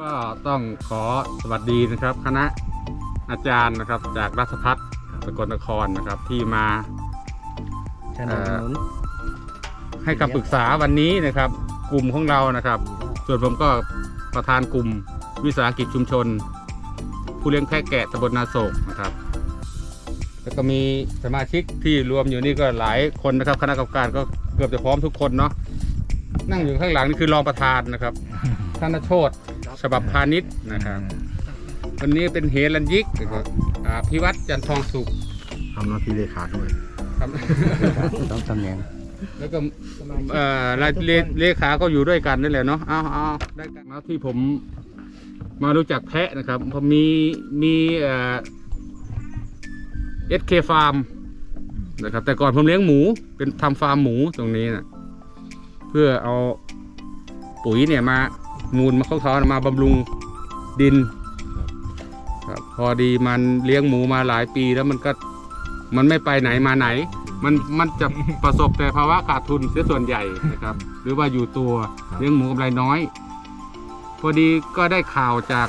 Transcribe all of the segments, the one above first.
ก็ต้องขอสวัสดีนะครับ คณะอาจารย์นะครับ จากราชพัฒสกลนครนะครับที่มาสนับสนุนให้คำปรึกษาวันนี้นะครับ กลุ่มของเรานะครับ ส่วนผมก็ประธานกลุ่มวิสาหกิจชุมชน ผู้เลี้ยงแพะแกะตำบลนาโศกนะครับ แล้วก็มีสมาชิกที่รวมอยู่นี่ก็หลายคนนะครับ คณะกรรมการก็เกือบจะพร้อมทุกคนเนาะนั่งอยู่ข้างหลังนี่คือรองประธานนะครับท่านโชต ฉบับพาณิชย์นะครับ วันนี้เป็นเฮลันยิกนะครับอ่าพิวัตรจันทองสุขทำหน้าที่เลขาด้วยครับต้องตำแหน่งแล้วก็เอ่อรายเลเลขาก็อยู่ด้วยกันนั่นแหละเนาะเอาเอาได้กันแล้วที่ผมมารู้จักแพะนะครับผมมีมีเอ่อสเคฟาร์มนะครับ แต่ก่อนผมเลี้ยงหมูเป็นทำฟาร์มหมูตรงนี้นะเพื่อเอาปุ๋ยเนี่ยมา มูลมาเข้าท้อนมาบำรุงดินครับพอดีมันเลี้ยงหมูมาหลายปีแล้วมันก็มันไม่ไปไหนมาไหน มันมันจะประสบแต่ภาวะขาดทุนเสียส่วนใหญ่นะครับ หรือว่าอยู่ตัวเลี้ยงหมูกำไรน้อย พอดีก็ได้ข่าวจาก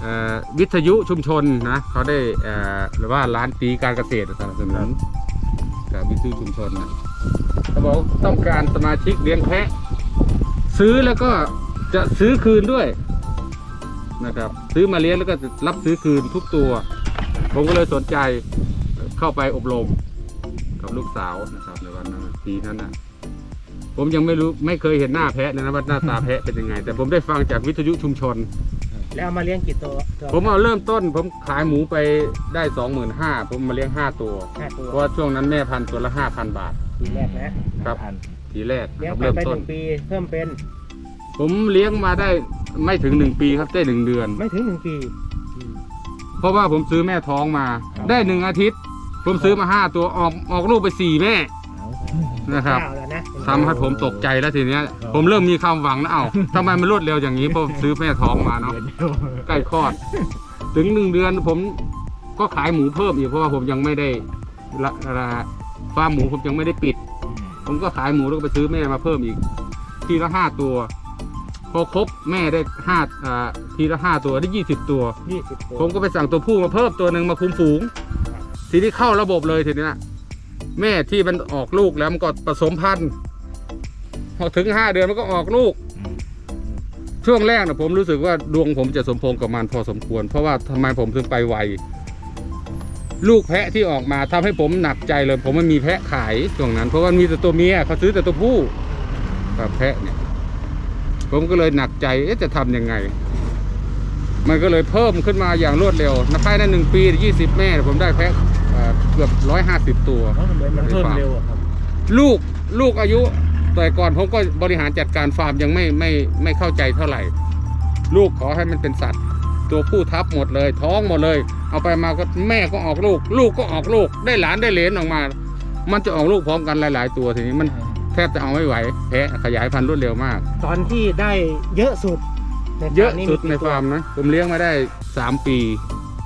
เอ่อวิทยุชุมชนนะเขาได้เอ่อหรือว่าร้านตีการเกษตรสนับสนุนกับวิทยุชุมชนนะเขาบอกต้องการสมาชิกเลี้ยงแพะ ซื้อแล้วก็จะซื้อคืนด้วยนะครับ ซื้อมาเลี้ยงแล้วก็จะรับซื้อคืนทุกตัว ผมก็เลยสนใจเข้าไปอบรมกับลูกสาวนะครับในวันนั้นปีนั้นนะผมยังไม่รู้ไม่เคยเห็นหน้าแพะเลยนะว่าหน้าตาแพะเป็นยังไง แต่ผมได้ฟังจากวิทยุชุมชน แล้วเอามาเลี้ยงกี่ตัวตัวผมเอาเริ่มต้น ผมขายหมูไปได้สองหมื่นห้าผมมาเลี้ยงห้าตัว ห้าตัวเพราะว่าช่วงนั้นแม่พันธุ์ตัวละห้าพันบาท ปีแรกนะครับ ทีแรกเลี้ยงครับไปเริ่มไปหต้น นึ่งปี เพิ่มเป็นผมเลี้ยงมาได้ไม่ถึงหนึ่งปีครับได้หนึ่งเดือน ไม่ถึงหนึ่งปี เพราะว่าผมซื้อแม่ท้องมา ครับ ได้หนึ่งอาทิตย์ ผมซื้อมาห้าตัวออกออกลูกไปสี่แม่นะครับเก้าแล้วนะทำให้ผมตกใจแล้วทีเนี้ย ผมเริ่มมีความหวังแล้วเอ้าทำไมมันรวดเร็วอย่างนี้เพราะซื้อแม่ท้องมาเนาะใกล้คลอด ถึงหนึ่งเดือนผมก็ขายหมูเพิ่มอีกเพราะว่าผมยังไม่ได้ละละฟาร์มหมูผมยังไม่ได้ปิด ผมก็ขายหมูแล้วก็ไปซื้อแม่มาเพิ่มอีก ทีละห้าตัว พอครบแม่ได้ห้าอ่าทีละห้าตัวได้ยี่สิบตัว ยี่สิบตัวผมก็ไปสั่งตัวผู้มาเพิ่มตัวหนึ่งมาคุมฝูง ทีนี้เข้าระบบเลยทีนี้นะแม่ที่มันออกลูกแล้วมันก็ผสมพันธุ์พอถึงห้าเดือนมันก็ออกลูก ช่วงแรกนะผมรู้สึกว่าดวงผมจะสมพงษ์กับมันพอสมควร เพราะว่าทำไมผมถึงไปไว ลูกแพะที่ออกมาทำให้ผมหนักใจเลย ผมไม่มีแพะขายช่วงนั้น เพราะว่ามีแต่ตัวเมียเขาซื้อแต่ตัวผู้กับแพะเนี่ย ผมก็เลยหนักใจเอ๊ะจะทำยังไง มันก็เลยเพิ่มขึ้นมาอย่างรวดเร็วในภายในหนึ่งปียี่สิบแม่ ผมได้แพะเอ่อเกือบร้อยห้าสิบตัวเพราะมันเหมือนมันเพิ่มเร็วอะครับลูกลูกอายุแต่ก่อนผมก็บริหารจัดการฟาร์มยังไม่ไม่ไม่เข้าใจเท่าไหร่ ลูกขอให้มันเป็นสัตว์ ตัวผู้ทับหมดเลย ท้องหมดเลย เอาไปมาก็แม่ก็ออกลูก ลูกก็ออกลูก ได้หลานได้เหลนออกมา มันจะออกลูกพร้อมกันหลาย ๆ ตัวทีนี้มันแทบจะเอาไม่ไหวแพะขยายพันธุ์รวดเร็วมาก ตอนที่ได้เยอะสุดในเยอะฟาร์มนี่สุดมีในกี่ตัวฟาร์มนะผมเลี้ยงมาได้สามปี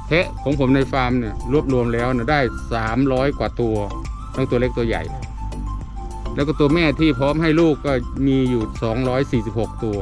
แพะของผมในฟาร์มเนี่ยรวบรวมแล้วเนี่ยได้สามร้อยกว่าตัว ทั้งตัวเล็กตัวใหญ่ แล้วก็ตัวแม่ที่พร้อมให้ลูกก็มีอยู่ 246 ตัว